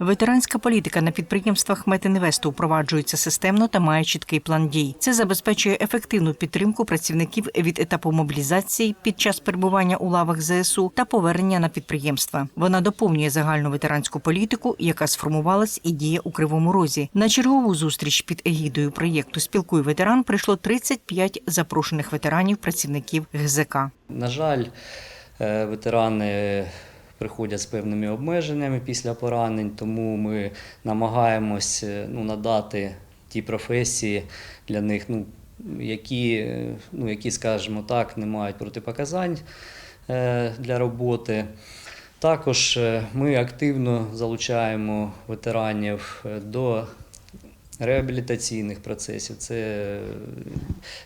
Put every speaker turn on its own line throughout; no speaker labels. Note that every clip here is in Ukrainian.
Ветеранська політика на підприємствах Метинвесту впроваджується системно та має чіткий план дій. Це забезпечує ефективну підтримку працівників від етапу мобілізації під час перебування у лавах ЗСУ та повернення на підприємства. Вона доповнює загальну ветеранську політику, яка сформувалась і діє у Кривому Розі. На чергову зустріч під егідою проєкту Спілкуй ветеран прийшло 35 запрошених ветеранів працівників ГЗК.
На жаль, е, ветерани приходять з певними обмеженнями після поранень, тому ми намагаємось е, ну, надати ті професії для них, ну, які, е, ну, які, скажімо так, не мають протипоказань е, для роботи. Також ми активно залучаємо ветеранів до реабілітаційних процесів, це е,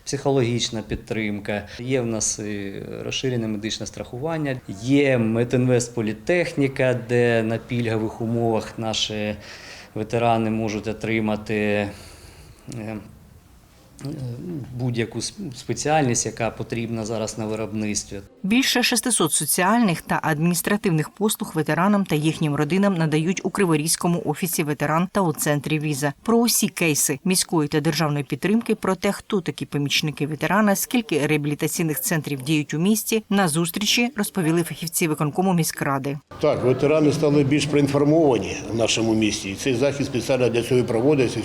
психологічна підтримка. Є в нас і розширене медичне страхування, є Метинвест Політехніка, де на пільгових умовах наші ветерани можуть отримати. Будь-яку спеціальність, яка потрібна зараз на виробництві.
Більше 600 соціальних та адміністративних послуг ветеранам та їхнім родинам надають у Криворізькому офісі ветеран та у центрі віза. Про усі кейси міської та державної підтримки, про те, хто такі помічники ветерана, скільки реабілітаційних центрів діють у місті. На зустрічі розповіли фахівці виконкому міськради.
Так, ветерани стали більш проінформовані в нашому місті. І цей захід спеціально для цього і проводиться,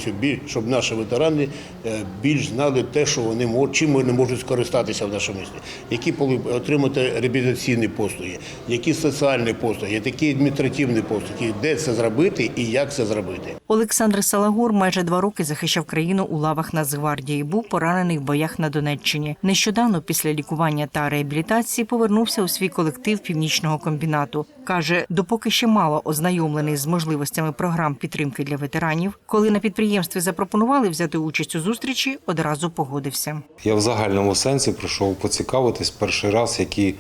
щоб наші ветерани е, більш знали те, що вони можуть, чим вони можуть скористатися в нашому місті, які отримати реабілітаційні послуги, які соціальні послуги, які адміністративні послуги, де це зробити і як це зробити.
Олександр Салагур майже два роки захищав країну у лавах Нацгвардії. Був поранений в боях на Донеччині. Нещодавно, після лікування та реабілітації, повернувся у свій колектив північного комбінату. каже, допоки ще мало ознайомлений з можливостями програм підтримки для ветеранів. Коли на підприємстві запропонували взяти участь у зустрічі, одразу погодився.
Я в загальному сенсі прийшов поцікавитись перший раз, які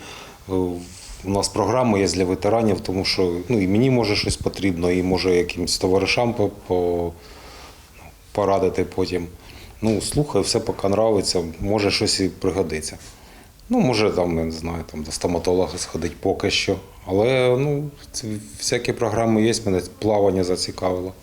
е, у нас програми є для ветеранів, тому що ну, і мені може щось потрібно, і може якимось товаришам по, по, порадити потім. Ну, слухай, все поки нравиться, може щось і пригодиться. Ну, може, там, не знаю, там до стоматолога сходить поки що. Але ну, всякі програми є, мене плавання зацікавило.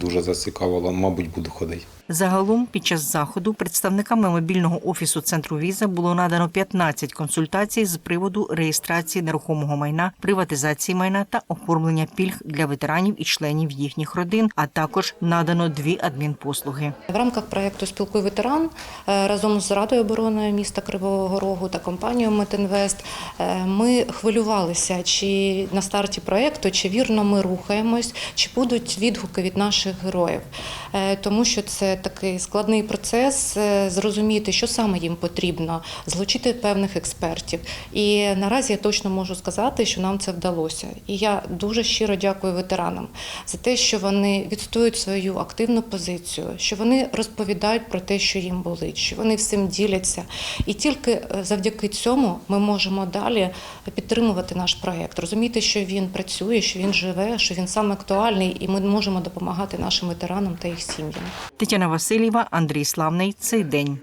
Дуже зацікавило, мабуть, буду ходити.
Загалом під час заходу представниками мобільного офісу центру віза було надано 15 консультацій з приводу реєстрації нерухомого майна, приватизації майна та оформлення пільг для ветеранів і членів їхніх родин, а також надано дві адмінпослуги.
В рамках проєкту Спілкуй ветеран е, разом з Радою оборони міста Кривого Рогу та компанією Метинвест е, ми хвилювалися, чи на старті проєкту, чи вірно ми рухаємось, чи будуть відгуки від наших героїв. Е, Тому що це такий складний процес е, зрозуміти, що саме їм потрібно, злучити певних експертів. І наразі я точно можу сказати, що нам це вдалося. І я дуже щиро дякую ветеранам за те, що вони відстоюють свою активну позицію, що вони розповідають про те, що їм болить, що вони всім діляться. І тільки е, завдяки цьому ми можемо далі підтримувати наш проект, розуміти, що він працює, що він живе, що він саме актуальний, і ми можемо допомагати нашим ветеранам та їх сім'ям.
Тетяна Васильєва, Андрій Славний. Цей день.